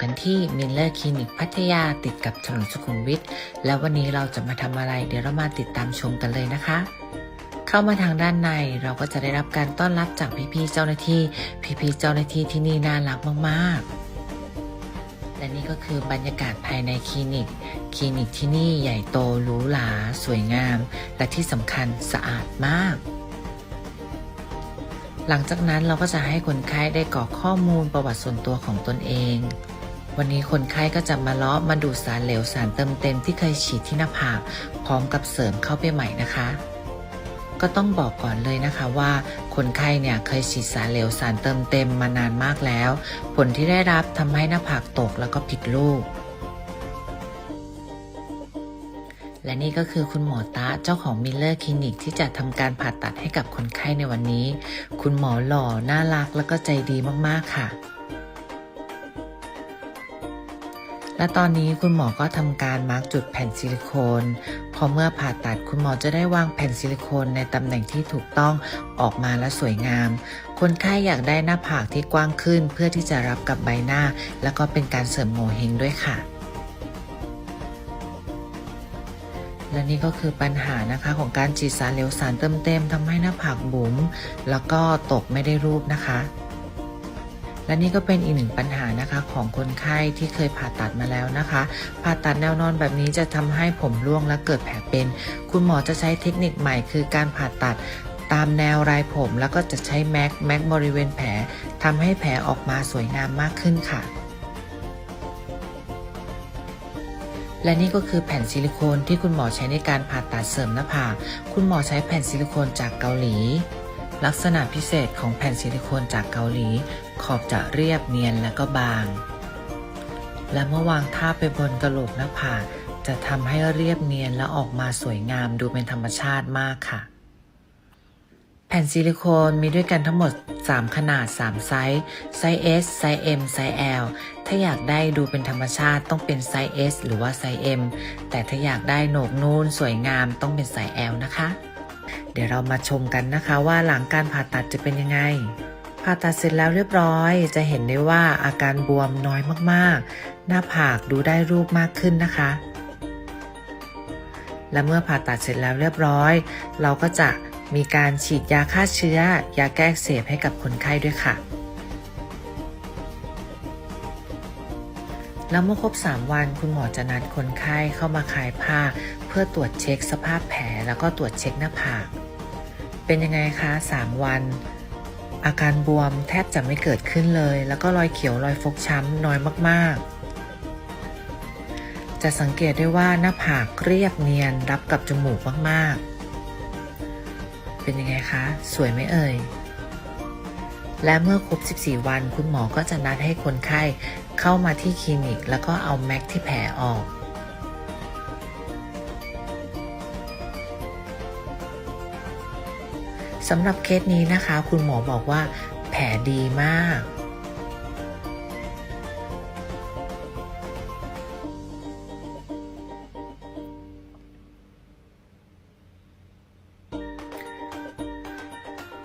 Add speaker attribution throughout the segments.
Speaker 1: กันที่มิลเลอร์คลินิกพัทยาติดกับถนนสุขุมวิทแล้ววันนี้เราจะมาทำอะไร เดี๋ยวเรามาติดตามชมกันเลยนะคะ เข้ามาทางด้านในเราก็จะได้รับการต้อนรับจากพี่ๆเจ้าหน้าที่ พี่ๆเจ้าหน้าที่ที่นี่น่ารักมากๆและนี่ก็คือบรรยากาศภายในคลินิก คลินิกที่นี่ใหญ่โตหรูหราสวยงาม และที่สำคัญสะอาดมาก หลังจากนั้นเราก็จะให้คนไข้ได้กรอกข้อมูลประวัติส่วนตัวของตนเอง วันนี้คนไข้ก็จะมาเลาะมาดูดสารเหลวสารเติมเต็มที่เคยฉีดที่หน้าผากพร้อมกับเสริมเข้าไปใหม่นะคะ ก็ต้องบอกก่อนเลยนะคะว่าคนไข้เนี่ยเคยฉีดสารเหลวสารเติมเต็มมานานมากแล้ว ผลที่ได้รับทำให้หน้าผากตกแล้วก็ผิดรูปและนี่ก็คือคุณหมอตาเจ้าของมิลเลอร์คลินิกที่จะทำการผ่าตัดให้กับคนไข้ในวันนี้ คุณหมอหล่อ น่ารักแล้วก็ใจดีมาก ๆ ค่ะ และตอนนี้คุณหมอก็ทำการมาร์กจุดแผ่นซิลิโคน พอเมื่อผ่าตัดคุณหมอจะได้วางแผ่นซิลิโคนในตำแหน่งที่ถูกต้องออกมาและสวยงาม คนไข้อยากได้หน้าผากที่กว้างขึ้น เพื่อที่จะรับกับใบหน้า แล้วก็เป็นการเสริมโงเฮงด้วยค่ะและนี่ก็คือปัญหานะคะของการฉีดสารเหลวสารเติมเต็มทำให้หน้าผากบุ๋มแล้วก็ตกไม่ได้รูปนะคะ และนี่ก็เป็นอีกหนึ่งปัญหานะคะของคนไข้ที่เคยผ่าตัดมาแล้วนะคะ ผ่าตัดแนวนอนแบบนี้จะทำให้ผมร่วงและเกิดแผลเป็น คุณหมอจะใช้เทคนิคใหม่คือการผ่าตัดตามแนวรายผมแล้วก็จะใช้แม็กแม็กบริเวณแผลทำให้แผลออกมาสวยงามมากขึ้นค่ะ และนี่ก็คือแผ่นซิลิโคนที่คุณหมอใช้ในการผ่าตัดเสริมหน้าผากคุณหมอใช้แผ่นซิลิโคนจากเกาหลี ลักษณะพิเศษของแผ่นซิลิโคนจากเกาหลี ขอบจะเรียบเนียนและก็บาง และเมื่อวางทาไปบนกระโหลกหน้าผากจะทำให้เรียบเนียนและออกมาสวยงามดูเป็นธรรมชาติมากค่ะ แผ่นซิลิโคนมีด้วยกันทั้งหมด 3 ขนาด 3 ไซส์ ไซส์ S ไซส์ M ไซส์ L ถ้าอยากได้ดูเป็นธรรมชาติต้องเป็นไซส์ S หรือว่าไซส์ M แต่ถ้าอยากได้โหนกนูนสวยงามต้องเป็นไซส์ L นะคะ ดี๋ยวเรามาชมกันนะคะว่าหลังการผ่าตัดจะเป็นยังไง ผ่าตัดเสร็จแล้วเรียบร้อย จะเห็นได้ว่าอาการบวมน้อยมากๆ หน้าผากดูได้รูปมากขึ้นนะคะ และเมื่อผ่าตัดเสร็จแล้วเรียบร้อย เราก็จะมีการฉีดยาฆ่าเชื้อ ยาแก้อักเสบให้กับคนไข้ด้วยค่ะ แล้วเมื่อครบ 3 วันคุณหมอจะนัดคนไข้เข้ามาคลายผ้า เพื่อตรวจเช็คสภาพแผลแล้วก็ตรวจเช็คหน้าผาก เป็นยังไงคะ3 วัน อาการบวมแทบจะไม่เกิดขึ้นเลย แล้วก็รอยเขียวรอยฟกช้ำน้อยมากๆ จะสังเกตได้ว่าหน้าผากเรียบเนียนรับกับจมูกมากๆ เป็นยังไงคะ สวยไหมเอ่ย และเมื่อครบ 14 วันคุณหมอก็จะนัดให้คนไข้เข้ามาที่คลินิก แล้วก็เอาแม็กที่แผลออก สำหรับเคสนี้นะคะ คุณหมอบอกว่าแผลดีมาก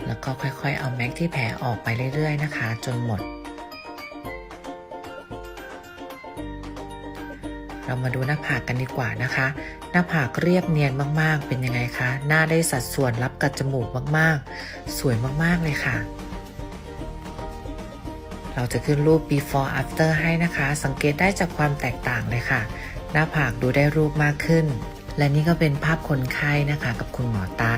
Speaker 1: แล้วก็ค่อยๆ เอาแม็กที่แผลออกไปเรื่อยๆ นะคะ จนหมด เรามาดูหน้าผากกันดีกว่านะคะ หน้าผากเรียบเนียนมากๆ เป็นยังไงคะ หน้าได้สัดส่วนรับกับจมูกมากๆ สวยมากๆเลยค่ะ เราจะขึ้นรูป before after ให้นะคะ สังเกตได้จากความแตกต่างเลยค่ะ หน้าผากดูได้รูปมากขึ้น และนี่ก็เป็นภาพคนไข้นะคะกับคุณหมอตะ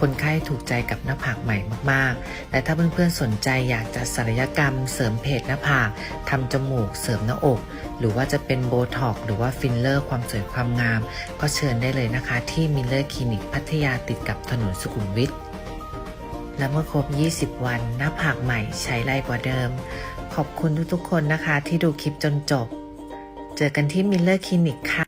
Speaker 1: คนไข้ถูกใจกับหน้าผากใหม่มากๆ และถ้าเพื่อนๆสนใจอยากจะศัลยกรรม เสริมเพจหน้าผากทำจมูก เสริมหน้าอก หรือว่าจะเป็นโบท็อกหรือว่าฟิลเลอร์ ความสวยความงาม ก็เชิญได้เลยนะคะ ที่มิลเลอร์คลินิกพัทยาติดกับถนนสุขุมวิทและเมื่อครบ 20 วันหน้าผากใหม่ใช้ไรกว่าเดิม ขอบคุณทุกๆคนนะคะที่ดูคลิปจนจบ เจอกันที่มิลเลอร์คลินิกค่ะ